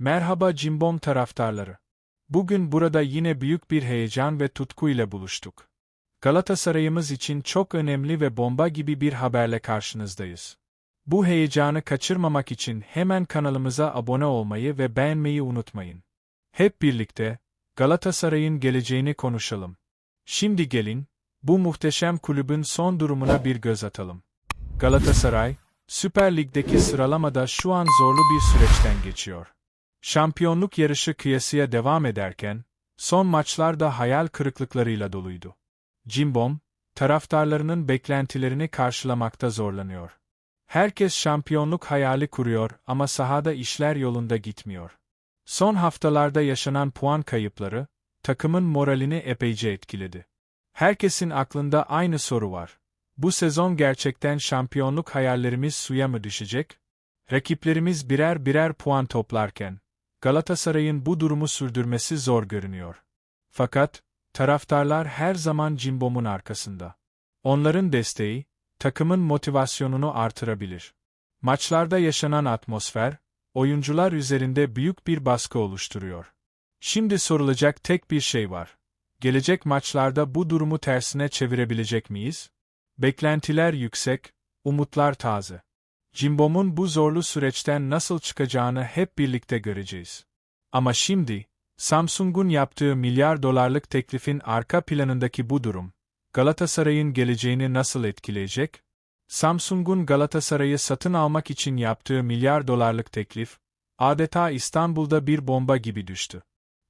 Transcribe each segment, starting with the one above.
Merhaba Cimbom taraftarları. Bugün burada yine büyük bir heyecan ve tutku ile buluştuk. Galatasaray'ımız için çok önemli ve bomba gibi bir haberle karşınızdayız. Bu heyecanı kaçırmamak için hemen kanalımıza abone olmayı ve beğenmeyi unutmayın. Hep birlikte Galatasaray'ın geleceğini konuşalım. Şimdi gelin, bu muhteşem kulübün son durumuna bir göz atalım. Galatasaray, Süper Lig'deki sıralamada şu an zorlu bir süreçten geçiyor. Şampiyonluk yarışı kıyasıya devam ederken, son maçlarda hayal kırıklıklarıyla doluydu. Cimbom, taraftarlarının beklentilerini karşılamakta zorlanıyor. Herkes şampiyonluk hayali kuruyor ama sahada işler yolunda gitmiyor. Son haftalarda yaşanan puan kayıpları, takımın moralini epeyce etkiledi. Herkesin aklında aynı soru var. Bu sezon gerçekten şampiyonluk hayallerimiz suya mı düşecek? Rakiplerimiz birer birer puan toplarken, Galatasaray'ın bu durumu sürdürmesi zor görünüyor. Fakat, taraftarlar her zaman Cimbom'un arkasında. Onların desteği, takımın motivasyonunu artırabilir. Maçlarda yaşanan atmosfer, oyuncular üzerinde büyük bir baskı oluşturuyor. Şimdi sorulacak tek bir şey var. Gelecek maçlarda bu durumu tersine çevirebilecek miyiz? Beklentiler yüksek, umutlar taze. Cimbom'un bu zorlu süreçten nasıl çıkacağını hep birlikte göreceğiz. Ama şimdi, Samsung'un yaptığı milyar dolarlık teklifin arka planındaki bu durum, Galatasaray'ın geleceğini nasıl etkileyecek? Samsung'un Galatasaray'ı satın almak için yaptığı milyar dolarlık teklif, adeta İstanbul'da bir bomba gibi düştü.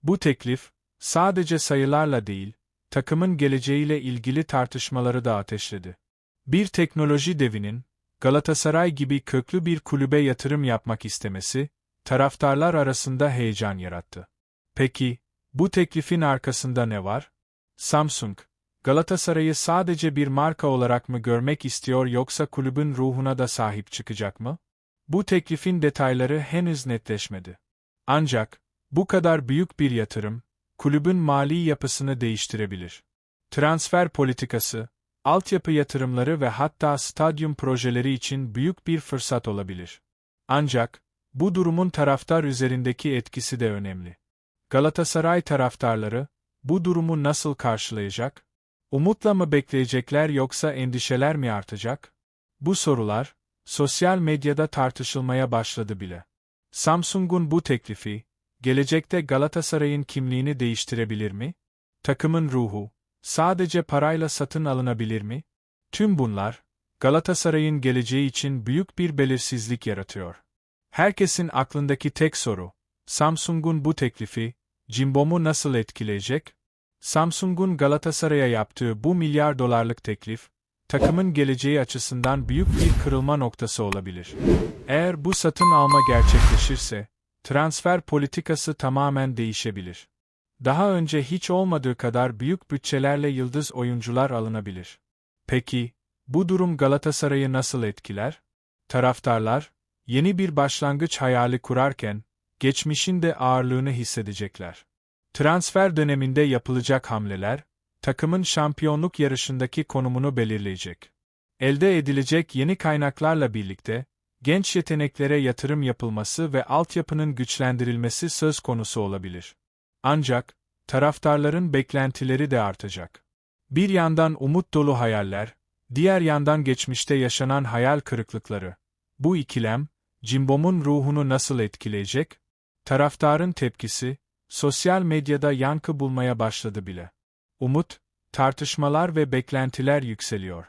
Bu teklif, sadece sayılarla değil, takımın geleceğiyle ilgili tartışmaları da ateşledi. Bir teknoloji devinin, Galatasaray gibi köklü bir kulübe yatırım yapmak istemesi, taraftarlar arasında heyecan yarattı. Peki, bu teklifin arkasında ne var? Samsung, Galatasaray'ı sadece bir marka olarak mı görmek istiyor yoksa kulübün ruhuna da sahip çıkacak mı? Bu teklifin detayları henüz netleşmedi. Ancak, bu kadar büyük bir yatırım, kulübün mali yapısını değiştirebilir. Transfer politikası, altyapı yatırımları ve hatta stadyum projeleri için büyük bir fırsat olabilir. Ancak, bu durumun taraftar üzerindeki etkisi de önemli. Galatasaray taraftarları, bu durumu nasıl karşılayacak? Umutla mı bekleyecekler yoksa endişeler mi artacak? Bu sorular, sosyal medyada tartışılmaya başladı bile. Samsung'un bu teklifi, gelecekte Galatasaray'ın kimliğini değiştirebilir mi? Takımın ruhu, sadece parayla satın alınabilir mi? Tüm bunlar, Galatasaray'ın geleceği için büyük bir belirsizlik yaratıyor. Herkesin aklındaki tek soru, Samsung'un bu teklifi, Cimbom'u nasıl etkileyecek? Samsung'un Galatasaray'a yaptığı bu milyar dolarlık teklif, takımın geleceği açısından büyük bir kırılma noktası olabilir. Eğer bu satın alma gerçekleşirse, transfer politikası tamamen değişebilir. Daha önce hiç olmadığı kadar büyük bütçelerle yıldız oyuncular alınabilir. Peki, bu durum Galatasaray'ı nasıl etkiler? Taraftarlar, yeni bir başlangıç hayali kurarken, geçmişin de ağırlığını hissedecekler. Transfer döneminde yapılacak hamleler, takımın şampiyonluk yarışındaki konumunu belirleyecek. Elde edilecek yeni kaynaklarla birlikte, genç yeteneklere yatırım yapılması ve altyapının güçlendirilmesi söz konusu olabilir. Ancak, taraftarların beklentileri de artacak. Bir yandan umut dolu hayaller, diğer yandan geçmişte yaşanan hayal kırıklıkları. Bu ikilem, Cimbom'un ruhunu nasıl etkileyecek? Taraftarın tepkisi, sosyal medyada yankı bulmaya başladı bile. Umut, tartışmalar ve beklentiler yükseliyor.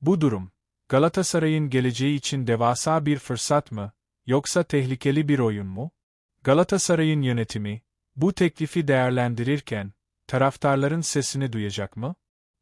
Bu durum, Galatasaray'ın geleceği için devasa bir fırsat mı, yoksa tehlikeli bir oyun mu? Galatasaray'ın yönetimi, bu teklifi değerlendirirken, taraftarların sesini duyacak mı?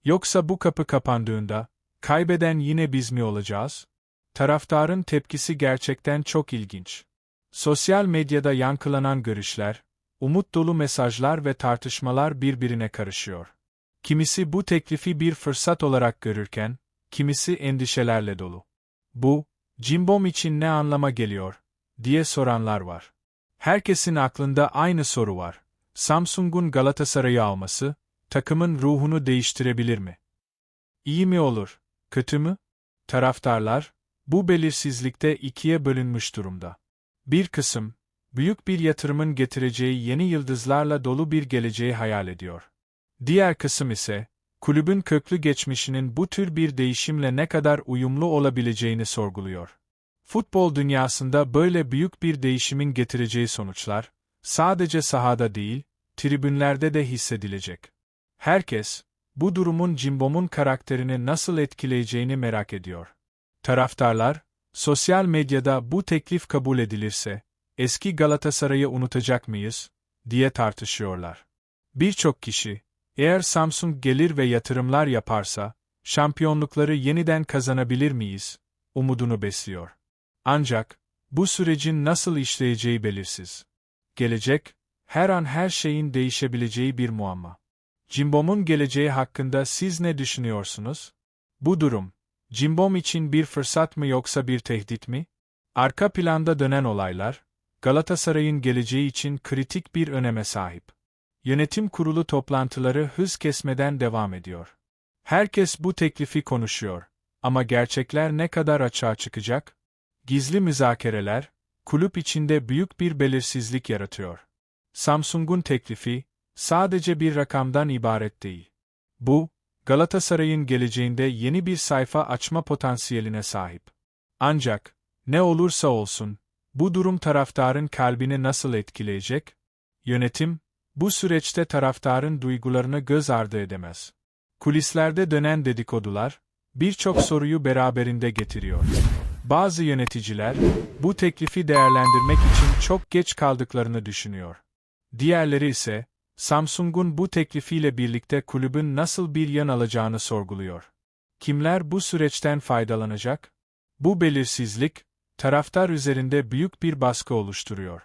Yoksa bu kapı kapandığında, kaybeden yine biz mi olacağız? Taraftarın tepkisi gerçekten çok ilginç. Sosyal medyada yankılanan görüşler, umut dolu mesajlar ve tartışmalar birbirine karışıyor. Kimisi bu teklifi bir fırsat olarak görürken, kimisi endişelerle dolu. Bu, Cimbom için ne anlama geliyor, diye soranlar var. Herkesin aklında aynı soru var. Samsung'un Galatasaray'ı alması, takımın ruhunu değiştirebilir mi? İyi mi olur, kötü mü? Taraftarlar, bu belirsizlikte ikiye bölünmüş durumda. Bir kısım, büyük bir yatırımın getireceği yeni yıldızlarla dolu bir geleceği hayal ediyor. Diğer kısım ise, kulübün köklü geçmişinin bu tür bir değişimle ne kadar uyumlu olabileceğini sorguluyor. Futbol dünyasında böyle büyük bir değişimin getireceği sonuçlar, sadece sahada değil, tribünlerde de hissedilecek. Herkes, bu durumun Cimbom'un karakterini nasıl etkileyeceğini merak ediyor. Taraftarlar, sosyal medyada bu teklif kabul edilirse, eski Galatasaray'ı unutacak mıyız, diye tartışıyorlar. Birçok kişi, eğer Samsung gelir ve yatırımlar yaparsa, şampiyonlukları yeniden kazanabilir miyiz, umudunu besliyor. Ancak, bu sürecin nasıl işleyeceği belirsiz. Gelecek, her an her şeyin değişebileceği bir muamma. Cimbom'un geleceği hakkında siz ne düşünüyorsunuz? Bu durum, Cimbom için bir fırsat mı yoksa bir tehdit mi? Arka planda dönen olaylar, Galatasaray'ın geleceği için kritik bir öneme sahip. Yönetim kurulu toplantıları hız kesmeden devam ediyor. Herkes bu teklifi konuşuyor. Ama gerçekler ne kadar açığa çıkacak? Gizli müzakereler, kulüp içinde büyük bir belirsizlik yaratıyor. Samsung'un teklifi, sadece bir rakamdan ibaret değil. Bu, Galatasaray'ın geleceğinde yeni bir sayfa açma potansiyeline sahip. Ancak, ne olursa olsun, bu durum taraftarın kalbini nasıl etkileyecek? Yönetim, bu süreçte taraftarın duygularını göz ardı edemez. Kulislerde dönen dedikodular, birçok soruyu beraberinde getiriyor. Bazı yöneticiler, bu teklifi değerlendirmek için çok geç kaldıklarını düşünüyor. Diğerleri ise, Samsung'un bu teklifiyle birlikte kulübün nasıl bir yan alacağını sorguluyor. Kimler bu süreçten faydalanacak? Bu belirsizlik, taraftar üzerinde büyük bir baskı oluşturuyor.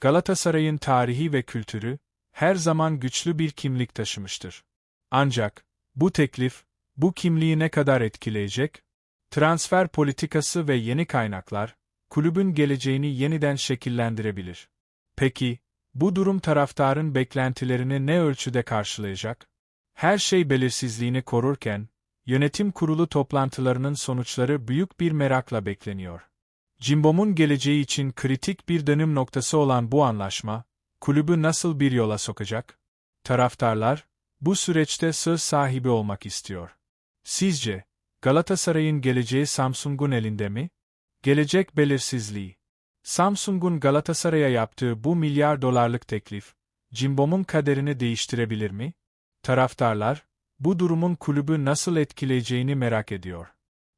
Galatasaray'ın tarihi ve kültürü, her zaman güçlü bir kimlik taşımıştır. Ancak, bu teklif, bu kimliği ne kadar etkileyecek? Transfer politikası ve yeni kaynaklar, kulübün geleceğini yeniden şekillendirebilir. Peki, bu durum taraftarın beklentilerini ne ölçüde karşılayacak? Her şey belirsizliğini korurken, yönetim kurulu toplantılarının sonuçları büyük bir merakla bekleniyor. Cimbom'un geleceği için kritik bir dönüm noktası olan bu anlaşma, kulübü nasıl bir yola sokacak? Taraftarlar, bu süreçte söz sahibi olmak istiyor. Sizce, Galatasaray'ın geleceği Samsung'un elinde mi? Gelecek belirsizliği. Samsung'un Galatasaray'a yaptığı bu milyar dolarlık teklif, Cimbom'un kaderini değiştirebilir mi? Taraftarlar, bu durumun kulübü nasıl etkileyeceğini merak ediyor.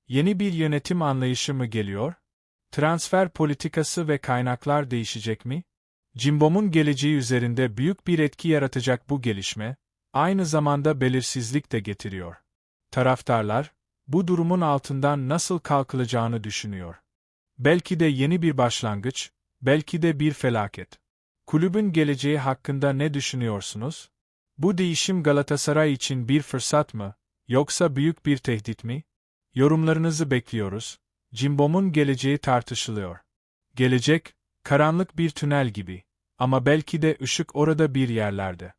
Yeni bir yönetim anlayışı mı geliyor? Transfer politikası ve kaynaklar değişecek mi? Cimbom'un geleceği üzerinde büyük bir etki yaratacak bu gelişme, aynı zamanda belirsizlik de getiriyor. Taraftarlar, bu durumun altından nasıl kalkılacağını düşünüyor. Belki de yeni bir başlangıç, belki de bir felaket. Kulübün geleceği hakkında ne düşünüyorsunuz? Bu değişim Galatasaray için bir fırsat mı, yoksa büyük bir tehdit mi? Yorumlarınızı bekliyoruz. Cimbom'un geleceği tartışılıyor. Gelecek, karanlık bir tünel gibi. Ama belki de ışık orada bir yerlerde.